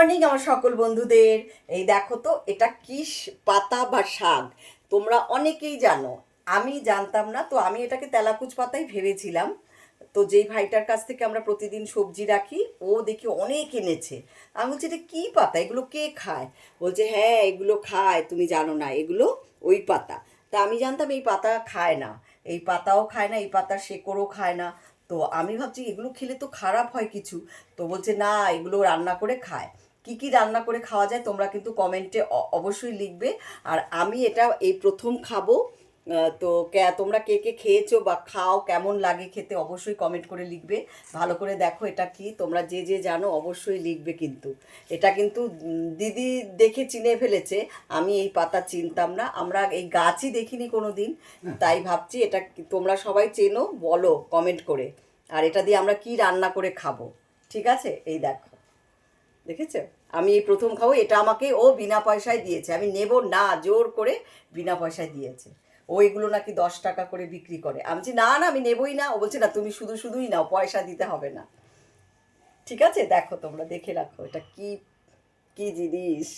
Morning আমার সকল বন্ধুদের। এই দেখো তো, এটা কি পাতা বা শাক? তোমরা অনেকেই জানো। আমি জানতাম না, তো আমি এটাকে তেলাকুচ পাতাই ভেবেছিলাম। তো যেই ভাইটার কাছ থেকে আমরা প্রতিদিন সবজি রাখি, ও দেখি অনেক এনেছে। আমি বলছি, এটা কী পাতা? এগুলো কে খায়? বলছে হ্যাঁ এগুলো খায়, তুমি জানো না, এগুলো ওই পাতা। তা আমি জানতাম এই পাতা খায় না। এই পাতাও খায় না, এই পাতার শেকড়ও খায় না। তো আমি ভাবছি, এগুলো খেলে তো খারাপ হয় কিছু। তো বলছে, না, এগুলো রান্না করে খায়। কি কি রান্না করে খাওয়া যায় তোমরা কিন্তু কমেন্টে অবশ্যই লিখবে। আর আমি এটা এই প্রথম খাব। তো কে- তোমরা কে কে খেয়েছো বা খাও কেমন লাগে খেতে অবশ্যই কমেন্ট করে লিখবে। ভালো করে দেখো এটা কি তোমরা যে যে জানো অবশ্যই লিখবে কিন্তু। এটা কিন্তু দিদি দেখে চিনে ফেলেছে আমি এই পাতা চিনতাম না। আমরা এই গাছই দেখিনি কোনো দিন তাই ভাবছি এটা তোমরা সবাই চেনো বলো কমেন্ট করে। আর এটা দিয়ে আমরা কি রান্না করে খাব ঠিক আছে? এই দেখো দেখেছ? আমি এই প্রথম খাব, এটা আমাকে ও বিনা পয়সায় দিয়েছে। আমি নেব না, জোর করে বিনা পয়সায় দিয়েছে। ও এগুলো নাকি দশ টাকা করে বিক্রি করে। আমি বলছি, না না, আমি নেবই না। ও বলছে, না, তুমি শুধু শুধুই নাও, পয়সা দিতে হবে না। ঠিক আছে? দেখো তোমরা, দেখে রাখো, এটা কি কি জিনিস?